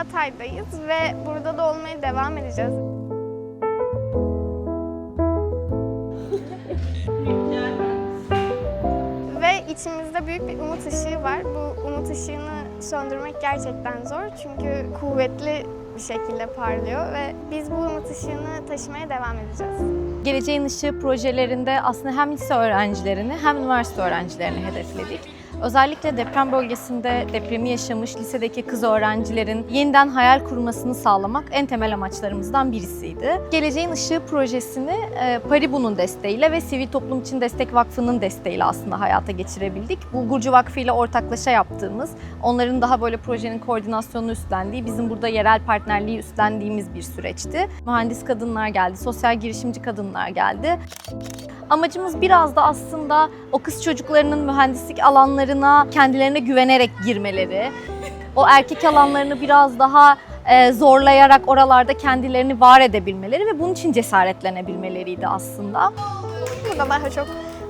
Hatay'dayız ve burada da olmaya devam edeceğiz. Ve içimizde büyük bir umut ışığı var. Bu umut ışığını söndürmek gerçekten zor çünkü kuvvetli bir şekilde parlıyor ve biz bu umut ışığını taşımaya devam edeceğiz. Geleceğin Işığı projelerinde aslında hem lise öğrencilerini hem üniversite öğrencilerini hedefledik. Özellikle deprem bölgesinde depremi yaşamış lisedeki kız öğrencilerin yeniden hayal kurmasını sağlamak en temel amaçlarımızdan birisiydi. Geleceğin Işığı projesini e, Paribu'nun desteğiyle ve Sivil Toplum İçin Destek Vakfı'nın desteğiyle aslında hayata geçirebildik. Bulgurcu Vakfı ile ortaklaşa yaptığımız, onların daha böyle projenin koordinasyonunu üstlendiği, bizim burada yerel partnerliği üstlendiğimiz bir süreçti. Mühendis kadınlar geldi, sosyal girişimci kadınlar geldi. Amacımız biraz da aslında o kız çocuklarının mühendislik alanlarına kendilerine güvenerek girmeleri, o erkek alanlarını biraz daha e, zorlayarak oralarda kendilerini var edebilmeleri ve bunun için cesaretlenebilmeleriydi aslında. Burada daha çok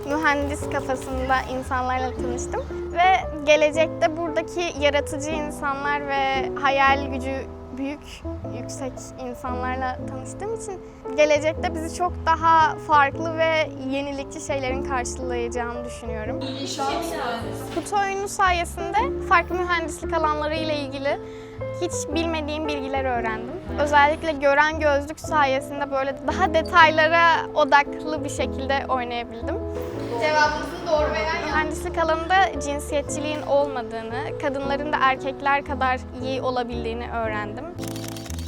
mühendis kafasında insanlarla tanıştım ve gelecekte buradaki yaratıcı insanlar ve hayal gücü büyük, yüksek insanlarla tanıştığım için gelecekte bizi çok daha farklı ve yenilikçi şeylerin karşılayacağını düşünüyorum. Kutu oyunu sayesinde farklı mühendislik alanları ile ilgili hiç bilmediğim bilgiler öğrendim. Özellikle gören gözlük sayesinde böyle daha detaylara odaklı bir şekilde oynayabildim. Cevabınızın doğru veya Mühendislik alanında cinsiyetçiliğin olmadığını, kadınların da erkekler kadar iyi olabildiğini öğrendim.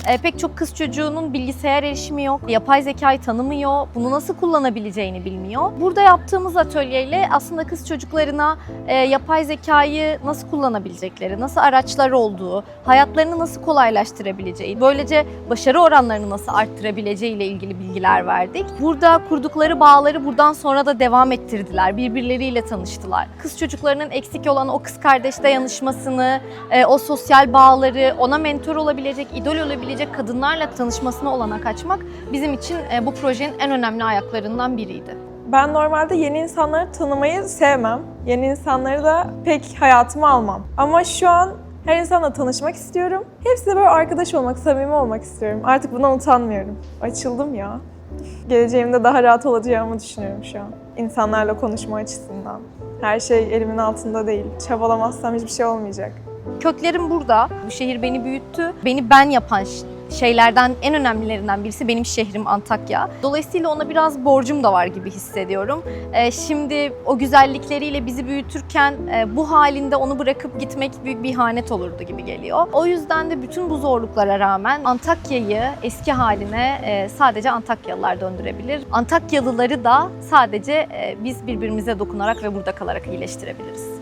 E, pek çok kız çocuğunun bilgisayar erişimi yok, yapay zekayı tanımıyor, bunu nasıl kullanabileceğini bilmiyor. Burada yaptığımız atölyeyle aslında kız çocuklarına e, yapay zekayı nasıl kullanabilecekleri, nasıl araçlar olduğu, hayatlarını nasıl kolaylaştırabileceği, böylece başarı oranlarını nasıl arttırabileceği ile ilgili bilgiler verdik. Burada kurdukları bağları buradan sonra da devam ettirdiler, birbirleriyle tanıştılar. Kız çocuklarının eksik olan o kız kardeş dayanışmasını, e, o sosyal bağları, ona mentor olabilecek, idol olabilecek kadınlarla tanışmasına olanak açmak bizim için e, bu projenin en önemli ayaklarından biriydi. Ben normalde yeni insanları tanımayı sevmem. Yeni insanları da pek hayatıma almam. Ama şu an her insanla tanışmak istiyorum. Hepsiyle böyle arkadaş olmak, samimi olmak istiyorum. Artık buna utanmıyorum. Açıldım ya. Geleceğimde daha rahat olacağımı düşünüyorum şu an. İnsanlarla konuşma açısından. Her şey elimin altında değil. Çabalamazsam hiçbir şey olmayacak. Köklerim burada. Bu şehir beni büyüttü. Beni ben yapan şeylerden en önemlilerinden birisi benim şehrim Antakya. Dolayısıyla ona biraz borcum da var gibi hissediyorum. Ee, şimdi o güzellikleriyle bizi büyütürken e, bu halinde onu bırakıp gitmek büyük bir ihanet olurdu gibi geliyor. O yüzden de bütün bu zorluklara rağmen Antakya'yı eski haline e, sadece Antakyalılar döndürebilir. Antakyalıları da sadece e, biz birbirimize dokunarak ve burada kalarak iyileştirebiliriz.